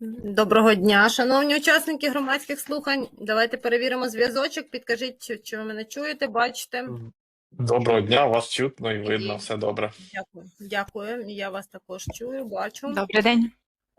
Доброго дня, шановні учасники громадських слухань. Давайте перевіримо зв'язочок. Підкажіть, чи- чи ви мене чуєте, бачите. Доброго дня, вас чутно і видно, все добре. Дякую. Дякую. Я вас також чую, бачу. Добрий день.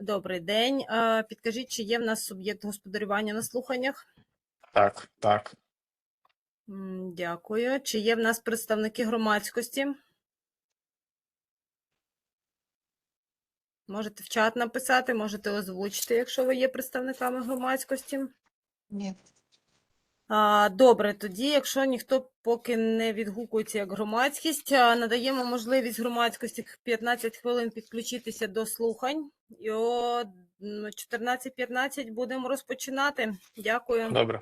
Добрий день. Підкажіть, чи є в нас суб'єкт господарювання на слуханнях? Так, так. Дякую. Чи є в нас представники громадськості? Можете в чат написати, можете озвучити, якщо ви є представниками громадськості. Ні. А, Добре, тоді, якщо ніхто поки не відгукується як громадськість, надаємо можливість громадськості 15 хвилин підключитися до слухань. І о 14.15 будемо розпочинати. Дякую. Добре.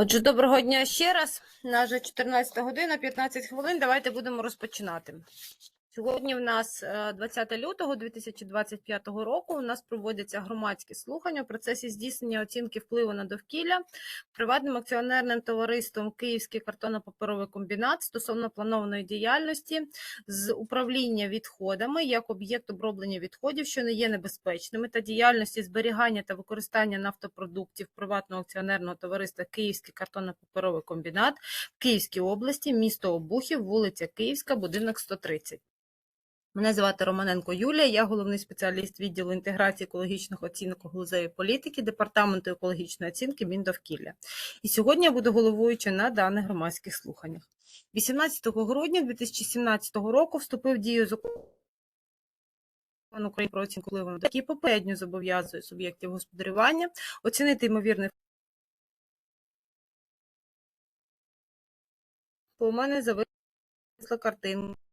Отже, доброго дня ще раз. На вже 14 година, 15 хвилин. Давайте будемо розпочинати. Сьогодні в нас е, 20 лютого 2025 року. У нас проводяться громадські слухання у процесі здійснення оцінки впливу на довкілля приватним акціонерним товариством Київський картонно-паперовий комбінат стосовно планованої діяльності з управління відходами як об'єкт оброблення відходів, що не є небезпечними, та діяльності зберігання та використання нафтопродуктів приватного акціонерного товариства Київський картонно-паперовий комбінат в Київській області, місто Обухів, вулиця Київська, будинок 130. Мене звати Романенко Юлія, я головний спеціаліст відділу інтеграції екологічних оцінок галузевої політики Департаменту екологічної оцінки Міндовкілля. І сьогодні я буду головуючою на даних громадських слуханнях. 18 грудня 2017 року вступив в дію закон України про оцінку впливу на який попередньо зобов'язує суб'єктів господарювання оцінити ймовірний У мене зависла картинка.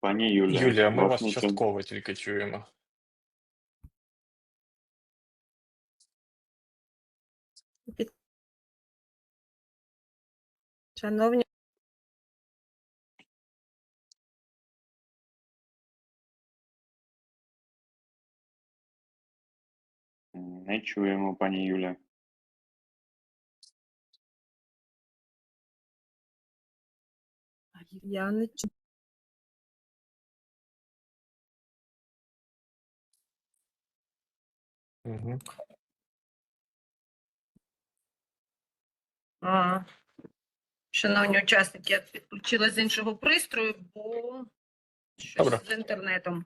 Пані Юлія, Юлія, ми вас не чу- частково тільки чуємо. Під- Шановні, не чуємо, пані Юлія. Я не чую. Угу. А, Шановні учасники, я підключила з іншого пристрою, бо щось Добре. з інтернетом.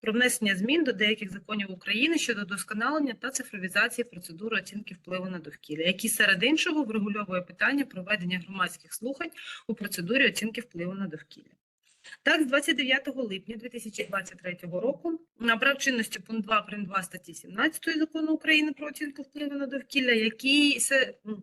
про внесення змін до деяких законів України щодо досконалення та цифровізації процедури оцінки впливу на довкілля, який серед іншого врегульовує питання проведення громадських слухань у процедурі оцінки впливу на довкілля. Так, з 29 липня 2023 року набрав чинності пункт 2 прим. 2 статті 17 закону України про оцінку впливу на довкілля, який м,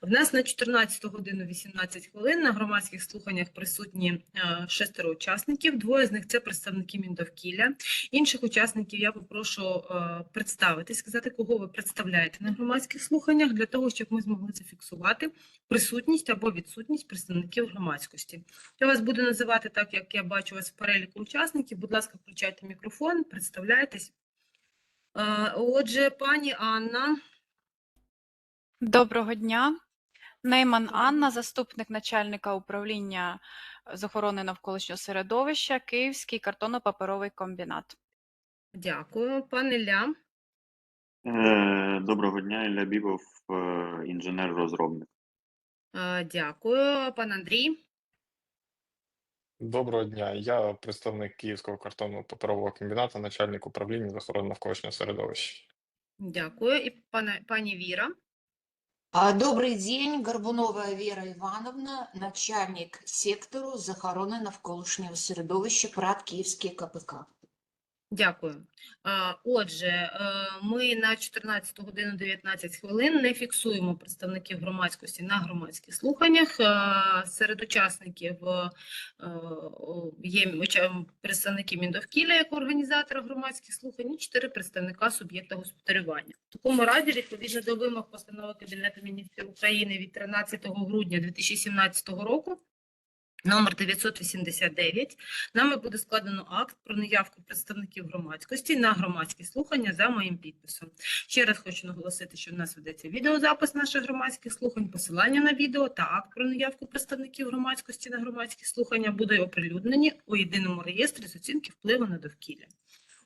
В нас на 14 годину 18 хвилин на громадських слуханнях присутні е, шестеро учасників. Двоє з них це представники Міндовкілля. Інших учасників я попрошу е, представити, сказати, кого ви представляєте на громадських слуханнях, для того, щоб ми змогли зафіксувати присутність або відсутність представників громадськості. Я вас буду називати так, як я бачу вас в переліку учасників. Будь ласка, включайте мікрофон, представляйтесь. Е, Отже, пані Анна. Доброго дня. Нейман Анна, заступник начальника управління з охорони навколишнього середовища, Київський картонно-паперовий комбінат. Дякую, пане Ля. Е, Доброго дня, Ілля Бібов, е, інженер-розробник. Е, Дякую, пан Андрій. Доброго дня. Я представник Київського картонного паперового комбінату, начальник управління з охорони навколишнього середовища. Дякую. І пане, пані Віра. Добрый день, Горбунова Вера Івановна, начальник сектору з охорони навколишнього середовища ПРАТ Київський КПК. Дякую. Отже, е, ми на 14 годину 19 хвилин не фіксуємо представників громадськості на громадських слуханнях. Е, Серед учасників е, є представники Міндовкілля як організатора громадських слухань і чотири представника суб'єкта господарювання. В такому разі, відповідно до вимог постанови Кабінету міністрів України від 13 грудня 2017 року, номер 989, Нами буде складено акт про неявку представників громадськості на громадські слухання за моїм підписом. Ще раз хочу наголосити, що в нас ведеться відеозапис наших громадських слухань, посилання на відео та акт про неявку представників громадськості на громадські слухання буде оприлюднені у єдиному реєстрі з оцінки впливу на довкілля.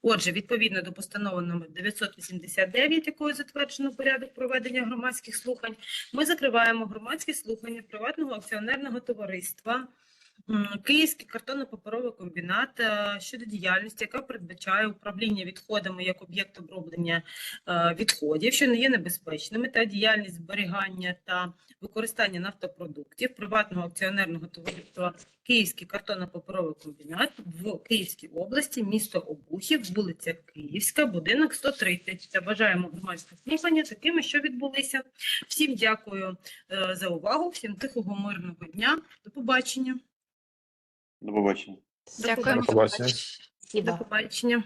Отже, відповідно до постанови номер 989, якою затверджено порядок проведення громадських слухань, ми закриваємо громадські слухання приватного акціонерного товариства Київський картонно-паперовий комбінат е, щодо діяльності, яка передбачає управління відходами як об'єкт оброблення е, відходів, що не є небезпечними, та діяльність зберігання та використання нафтопродуктів приватного акціонерного товариства Київський картонно-паперовий комбінат в Київській області, місто Обухів, вулиця Київська, будинок 130. Та бажаємо громадських слухання такими, що відбулися. Всім дякую е, за увагу, всім тихого мирного дня. До побачення. До побачення. Дякуємо. До побачення. До побачення.